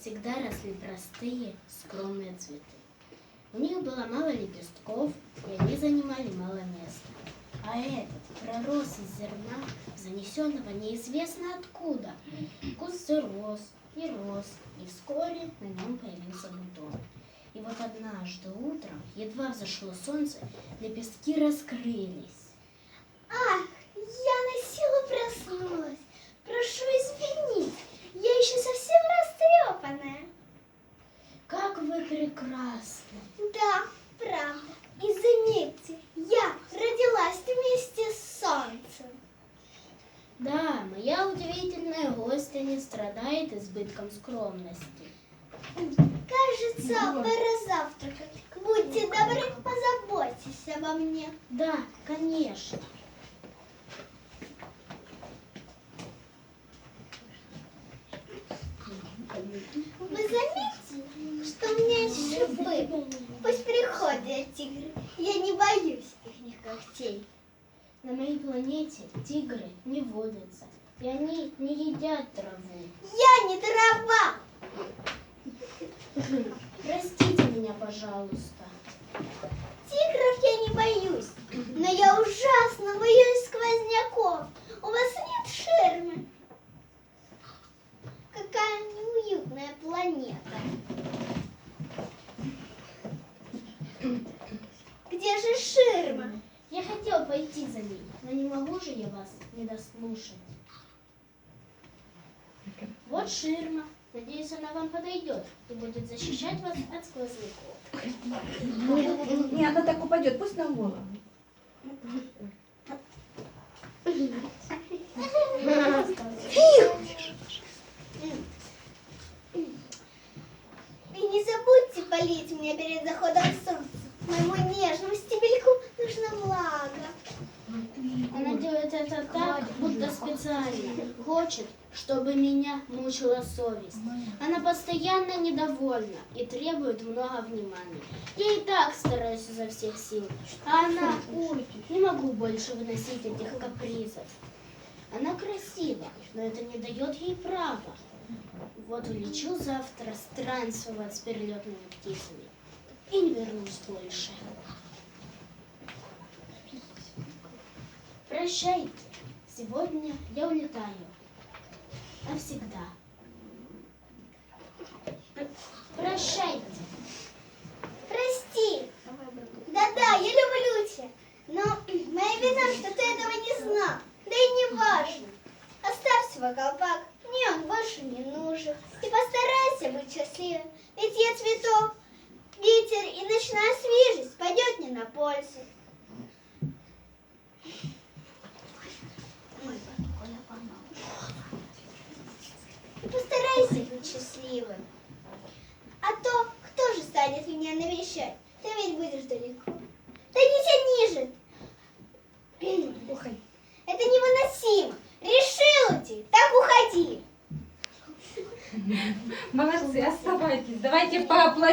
всегда росли простые, скромные цветы. У них было мало лепестков, и они занимали мало места. А этот пророс из зерна, занесенного неизвестно откуда. Кусты рос и рос, и вскоре на нем появился бутон. И вот однажды утром, едва взошло солнце, лепестки раскрылись. Ах, я на силу проснулась. Прекрасны! Да, правда. И заметьте, я родилась вместе с солнцем. Да, моя удивительная гостья не страдает избытком скромности. Кажется, пора завтракать. Будьте добры, позаботьтесь обо мне. Да, конечно. Вы заметили, что у меня есть шипы? Пусть приходят тигры. Я не боюсь их когтей. На моей планете тигры не водятся, и они не едят траву. Я не трава. Простите меня, пожалуйста. Тигров я не боюсь, но я ужасно боюсь сквозняков. У вас нет ширмы? Какая неуютная планета. Где же ширма? Я хотел пойти за ней, но не могу же я вас не дослушать. Вот ширма. Надеюсь, она вам подойдет и будет защищать вас от сквозняков. Не, она так упадет, пусть на голову. И не забудьте полить меня перед заходом солнца. Моему нежному стебельку нужна влага. Она делает это так, будто специально. Хочет, чтобы меня мучила совесть. Она постоянно недовольна и требует много внимания. Я и так стараюсь изо всех сил. А она, ой, не могу больше выносить этих капризов. Она красива, но это не дает ей права. Вот улечу завтра странствовать с перелетными птицами. И не вернусь больше. Прощайте. Сегодня я улетаю. Навсегда. Прощайте. Прости. Да-да, я люблю тебя. Но моя вина, что ты этого не знал. Да и не важно. Оставь свой колпак. Мне он больше не нужен. И постарайся быть счастливым. Ведь я цветок. Ветер и ночная свежесть пойдет мне на пользу. И постарайся быть счастливым. А то кто же станет меня навещать? Ты ведь будешь далеко. Да не ниже. Уходи. Это невыносимо. Решил уйти, так уходи. Молодцы, оставайтесь. Давайте поаплодируем.